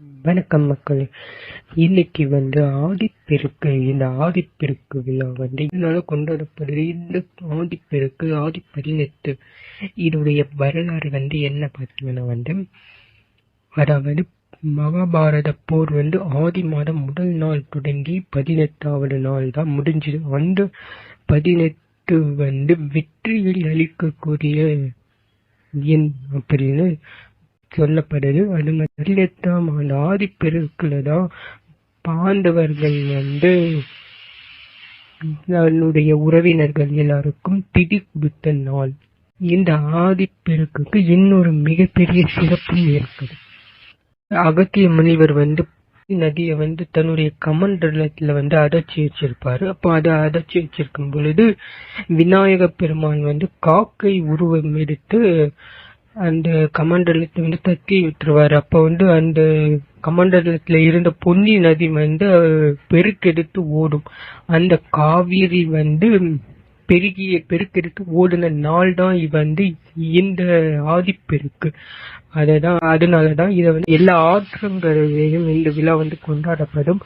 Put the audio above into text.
வணக்கம் மக்களே. இன்னைக்கு வந்து ஆதிப்பெருக்கு இந்த ஆதிப்பெருக்கு விழா வந்து இதனால கொண்டாடப்படுது. இந்த ஆதிப்பெருக்கு ஆதி பதினெட்டு இதோடைய வரலாறு வந்து என்ன பார்த்தீங்கன்னா வந்து அதாவது மகாபாரத போர் வந்து ஆதி மாதம் முதல் நாள் தொடங்கி பதினெட்டாவது நாள் தான் முடிஞ்சது. அந்த பதினெட்டு வந்து வெற்றியில் அளிக்கக்கூடிய என் அப்படின்னு சொல்லப்படுது. அது மாதிரி எட்டாம் ஆண்டு ஆதிப்பெருக்கில் தான் பாண்டவர்கள் வந்து தன்னுடைய உறவினர்கள் எல்லாருக்கும் திதி கொடுத்த நாள். இந்த ஆதிப்பெருக்குக்கு இன்னொரு மிகப்பெரிய சிறப்பும் இருக்குது அகத்திய முனிவர் வந்து நதியை வந்து தன்னுடைய கமண்டலத்துல வந்து அடைச்சி வச்சிருப்பாரு. அப்போ அதை அடைச்சி வச்சிருக்கும் பொழுது விநாயக பெருமான் வந்து காக்கை உருவம் எடுத்து அந்த கமண்டலத்தை uh, வந்து தட்டி விட்டுருவாரு. அப்போ வந்து அந்த கமண்டலத்தில் இருந்த பொன்னி நதி வந்து பெருக்கெடுத்து ஓடும். அந்த காவிரி வந்து பெருகிய பெருக்கெடுத்து ஓடின நாள் தான் வந்து இந்த ஆதிப்பெருக்கு அதனால தான் இதை வந்து எல்லா ஆற்றங்கரையிலையும் இந்த விழா வந்து கொண்டாடப்படும்.